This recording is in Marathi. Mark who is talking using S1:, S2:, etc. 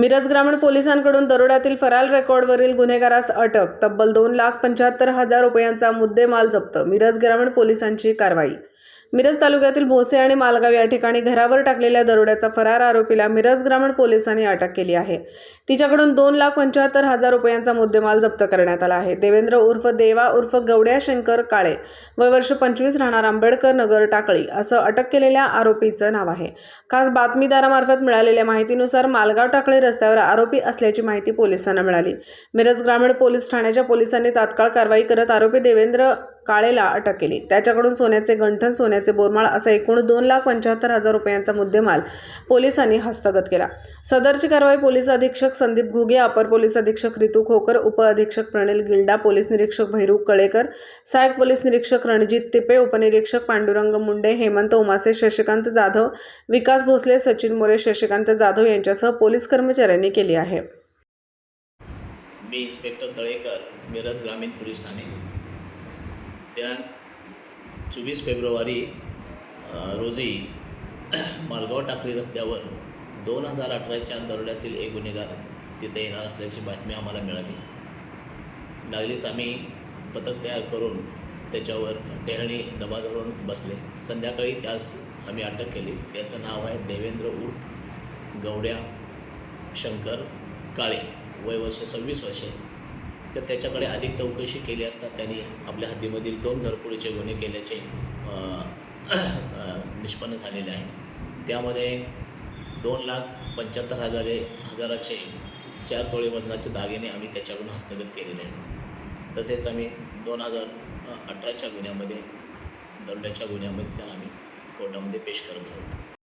S1: मिरज ग्रामीण पोलिसांकडून दरोड्यातील फराल रेकॉर्डवरील गुन्हेगारास अटक तब्बल दोन लाख पंच्याहत्तर हजार रुपयांचा मुद्देमाल जप्त मिरज ग्रामीण पोलिसांची कारवाई मिरज तालुक्यातील भोसे आणि मालगाव या ठिकाणी घरावर टाकलेल्या दरोड्याचा फरार आरोपीला मिरज ग्रामीण पोलिसांनी अटक केली आहे. तिच्याकडून दोन लाख पंच्याहत्तर हजार रुपयांचा मुद्देमाल जप्त करण्यात आला आहे. देवेंद्र उर्फ देवा उर्फ गवड्या शंकर काळे वय वर्ष पंचवीस राहणार आंबेडकर नगर टाकळी असं अटक केलेल्या आरोपीचं नाव आहे. खास बातमीदारामार्फत मिळालेल्या माहितीनुसार मालगाव टाकळी रस्त्यावर आरोपी असल्याची माहिती पोलिसांना मिळाली. मिरज ग्रामीण पोलीस ठाण्याच्या पोलिसांनी तात्काळ कारवाई करत आरोपी देवेंद्र काळेला अटक केली. त्याच्याकडून सोन्याचे गंठन सोन्याचे बोरमाळ असा एकूण दोन लाख पंच्याहत्तर हजार रुपयांचा मुद्देमाल पोलिसांनी हस्तगत केला. सदरची कारवाई पोलीस अधीक्षक संदीप घुगे अपर पोलीस अधीक्षक रितू खोकर उपअधीक्षक प्रणिल गिल्डा पोलीस निरीक्षक भैरू कळेकर सहाय्यक पोलीस निरीक्षक रणजित तिपे उपनिरीक्षक पांडुरंग मुंडे हेमंत उमासे शशिकांत जाधव विकास भोसले सचिन मोरे शशिकांत जाधव यांच्यासह पोलीस कर्मचाऱ्यांनी केली आहे.
S2: मी इन्स्पेक्टर तळेकर मिरज ग्रामीण पोलीस ठाणे. दिनांक चोवीस फेब्रुवारी रोजी मालगाव टाकळी रस्त्यावर दोन हजार अठराच्या दरोड्यातील एक गुन्हेगार तिथे येणार असल्याची बातमी आम्हाला मिळाली. लागलीच आम्ही पथक तयार करून त्याच्यावर टेहळणी दबा धरून बसले. संध्याकाळी त्यास आम्ही अटक केली. त्याचं नाव आहे देवेंद्र उर्फ गवड्या शंकर काळे. वय वर्ष सव्वीस वर्षे. तर त्याच्याकडे अधिक चौकशी केली असता त्यांनी आपल्या हद्दीमधील दोन घरफोडीचे गुन्हे केल्याचे निष्पन्न झालेले आहे. त्यामध्ये दोन लाख पंच्याहत्तर हजारे हजाराचे चार तोळे वजनाचे दागिने आम्ही त्याच्याकडून हस्तगत केलेले आहेत. तसेच आम्ही दोन हजार अठराच्या गुन्ह्यामध्ये दरोड्याच्या गुन्ह्यामध्ये त्यांना आम्ही कोर्टामध्ये पेश करत आहोत.